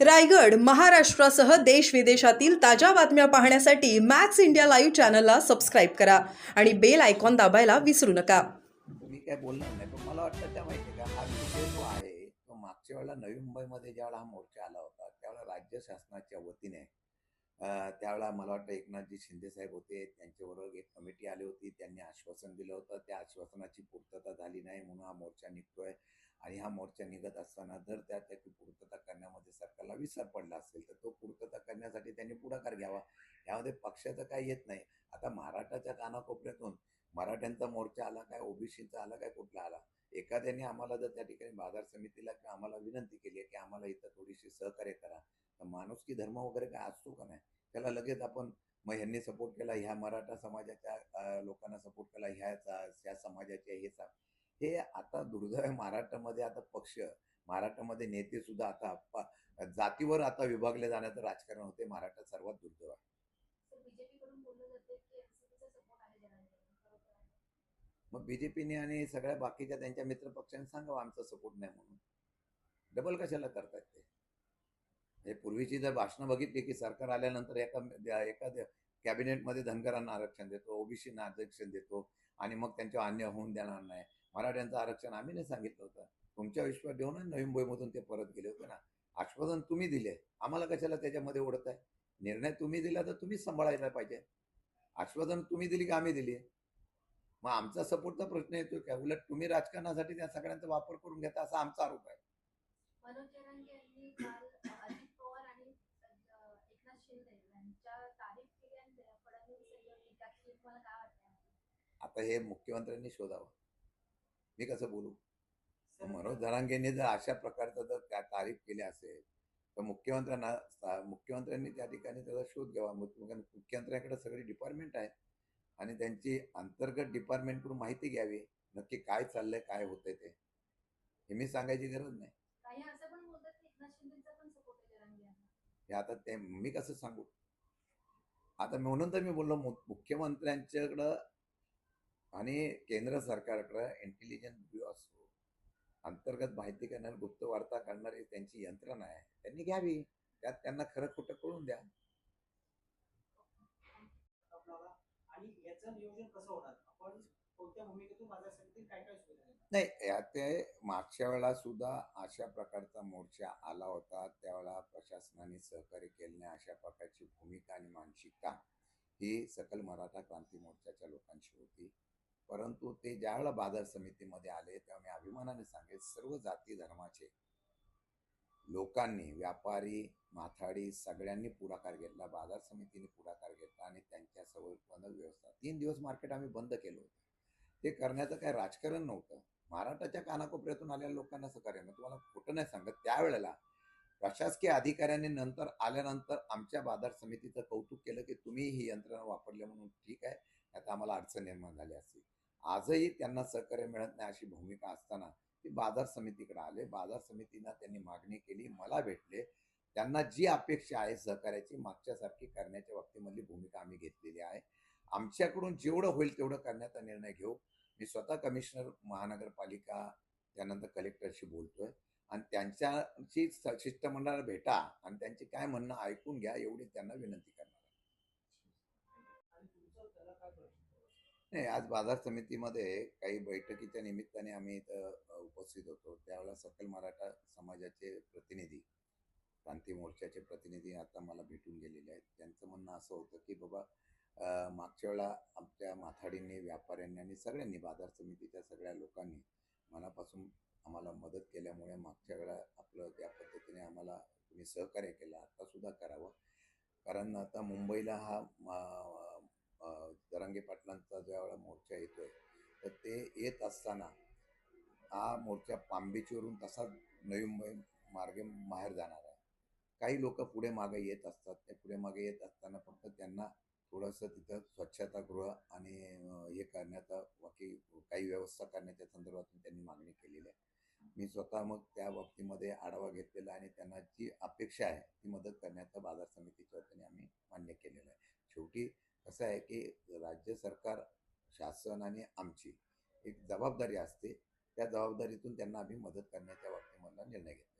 रायगड महाराष्ट्रासह देश विदेशातील ताज्या बातम्या पाहण्यासाठी मॅक्स इंडिया लाईव्ह चॅनलला सबस्क्राईब करा आणि बेल आयकॉन दाबायला विसरू नका. मी काय बोलणार नाही पण मला वाटतं त्या माहिती का हा विषय जो आहे तो मागच्या वेळेला नवी मुंबईमध्ये ज्यावेळेला हा मोर्चा आला होता त्यावेळेला राज्य शासनाच्या वतीने त्यावेळेला मला वाटतं एकनाथजी शिंदे साहेब होते त्यांच्याबरोबर एक कमिटी आली होती त्यांनी आश्वासन दिलं होतं त्या आश्वासनाची पूर्तता झाली नाही म्हणून हा मोर्चा निघतोय. आणि हा मोर्चा निघत असताना जर त्या त्याची पूर्तता करण्यामध्ये विसर पडला असेल तर तो पूर्तता करण्यासाठी त्यांनी पुढाकार घ्यावा. यामध्ये पक्षाचं काही येत नाही. आता महाराष्ट्राच्या कानाकोपऱ्यातून मराठ्यांचा मोर्चा आला काय ओबीसीचा आला काय कुठला आला? एखाद्याने आम्हाला जर त्या ठिकाणी बाजार समितीला किंवा आम्हाला विनंती केली आहे की आम्हाला इथं थोडीशी सहकार्य करा तर माणूस की धर्म वगैरे काय असतो का नाही? त्याला लगेच आपण मग ह्यांनी सपोर्ट केला ह्या मराठा समाजाच्या लोकांना सपोर्ट केला ह्याचा ह्या समाजाच्या हे सा हे आता दुर्दैव महाराष्ट्रामध्ये आता पक्ष महाराष्ट्रामध्ये नेते सुद्धा आता जातीवर आता विभागले जाण्याचं राजकारण होते. महाराष्ट्रात सर्वात दुर्दैव आहे. मग बीजेपीने आणि सगळ्या बाकीच्या त्यांच्या मित्र पक्षांनी सांगावं आमचा सपोर्ट नाही म्हणून. डबल कशाला करतायत ते? हे पूर्वीची जर भाषणं बघितली की सरकार आल्यानंतर एका एका कॅबिनेटमध्ये धनगरांना आरक्षण देतो ओबीसीना आरक्षण देतो आणि मग त्यांच्यावर अन्याय होऊन देणार नाही. मराठ्यांचं आरक्षण आम्ही नाही सांगितलं होतं. तुमच्या विश्वास देऊनच नवी मुंबईमधून ते परत गेले होते ना. आश्वासन तुम्ही दिले. आम्हाला कशाला त्याच्यामध्ये ओढत आहे निर्णय तुम्ही दिला तर तुम्हीच सांभाळायला पाहिजे. आश्वासन तुम्ही दिली की आम्ही दिली? मग आमचा सपोर्टचा प्रश्न येतो काय उलट तुम्ही राजकारणासाठी त्या सगळ्यांचा वापर करून घेता असा आमचा आरोप आहे. आता हे मुख्यमंत्र्यांनी शोधावं. मी कसं बोलू? मनोज धरांगेंनी जर अशा प्रकारचं जर त्या तारीफ केली असेल तर मुख्यमंत्र्यांना मुख्यमंत्र्यांनी त्या ठिकाणी त्याचा शोध घ्यावा. मुख्य- मुख्यमंत्र्यांकडे सगळी डिपार्टमेंट आहे आणि त्यांची अंतर्गत डिपार्टमेंटकडून माहिती घ्यावी. नक्की काय चाललंय काय होतंय ते. हे मी सांगायची गरज नाही. हे आता ते मी कसं सांगू? आता म्हणून तर मी बोललो मुख्यमंत्र्यांच्याकडं आणि केंद्र सरकारकडं इंटेलिजन्स ब्युरो असतो अंतर्गत माहिती करणारी गुप्त वार्ता करणारी त्यांची यंत्रणा आहे. त्यांनी घ्यावी. त्यात त्यांना खरं खोटं कळून द्या? नाही या ते मागच्या वेळा सुद्धा अशा प्रकारचा मोर्चा आला होता. त्यावेळेला प्रशासनाने सहकार्य केले नाही. अशा प्रकारची भूमिका आणि मानसिकता ही सकल मराठा क्रांती मोर्चाच्या लोकांची होती. परंतु ते ज्यावेळेला बाजार समितीमध्ये आले तेव्हा मी अभिमानाने सांगेल सर्व जाती धर्माचे लोकांनी व्यापारी माथाडी सगळ्यांनी पुढाकार घेतला बाजार समितीने पुढाकार घेतला आणि त्यांच्या संवर्धन व्यवस्था. तीन दिवस मार्केट आम्ही बंद केलं होतं. ते करण्याचं काय राजकारण नव्हतं. महाराष्ट्राच्या कानाकोपऱ्यातून आलेल्या लोकांना सहकार्य मग तुम्हाला खोटं नाही सांगत. त्यावेळेला प्रशासकीय अधिकाऱ्यांनी नंतर आल्यानंतर आमच्या बाजार समितीचं कौतुक केलं की तुम्ही ही यंत्रणा वापरली म्हणून ठीक आहे आता आम्हाला अडचण निर्माण झाली असतील आजही त्यांना सहकार्य मिळत नाही अशी भूमिका असताना ते बाजार समितीकडे आले. बाजार समितीनं त्यांनी मागणी केली मला भेटले. त्यांना जी अपेक्षा आहे सहकार्याची मागच्यासारखी करण्याच्या बाबतीमधली भूमिका आम्ही घेतलेली आहे. आमच्याकडून जेवढं होईल तेवढं करण्याचा निर्णय घेऊ. मी स्वतः कमिशनर महानगरपालिका त्यानंतर कलेक्टरशी बोलतोय. आणि त्यांच्याशी शिष्टमंडळाला भेटा आणि त्यांचे काय म्हणणं ऐकून घ्या एवढी त्यांना विनंती करणार आहे. नाही आज बाजार समितीमध्ये काही बैठकीच्या निमित्ताने आम्ही इथं उपस्थित होतो. त्यावेळेला सकल मराठा समाजाचे प्रतिनिधी क्रांती मोर्चाचे प्रतिनिधी आता मला भेटून गेलेले आहेत. त्यांचं म्हणणं असं होतं की बाबा मागच्या वेळा आमच्या माथाडींनी व्यापाऱ्यांनी आणि सगळ्यांनी बाजार समितीच्या सगळ्या लोकांनी मनापासून आम्हाला मदत केल्यामुळे मागच्या वेळा आपलं त्या पद्धतीने आम्हाला तुम्ही सहकार्य केलं. आत्तासुद्धा करावं. कारण आता मुंबईला हा जरांगे पाटलांचा ज्या वेळा मोर्चा येतोय तर ते येत असताना हा मोर्चा पांबेचीवरून तसाच नवी मुंबई मार्गे बाहेर जाणार आहे. काही लोक पुढे मागे येत असतात ते पुढे मागे येत असताना फक्त त्यांना थोडंसं तिथं स्वच्छतागृह आणि हे करण्याचा बाकी काही व्यवस्था करण्याच्या संदर्भातून त्यांनी मागणी केलेली आहे. मी स्वतः मग त्या बाबतीमध्ये आढावा घेतलेला आहे आणि त्यांना जी अपेक्षा आहे ती मदत करण्याचा बाजार समितीच्या वतीने आम्ही मान्य केलेलं आहे. शेवटी कसं आहे की राज्य सरकार शासन आणि आमची एक जबाबदारी असते. त्या जबाबदारीतून त्यांना आम्ही मदत करण्याच्या बाबतीमधला निर्णय घेतला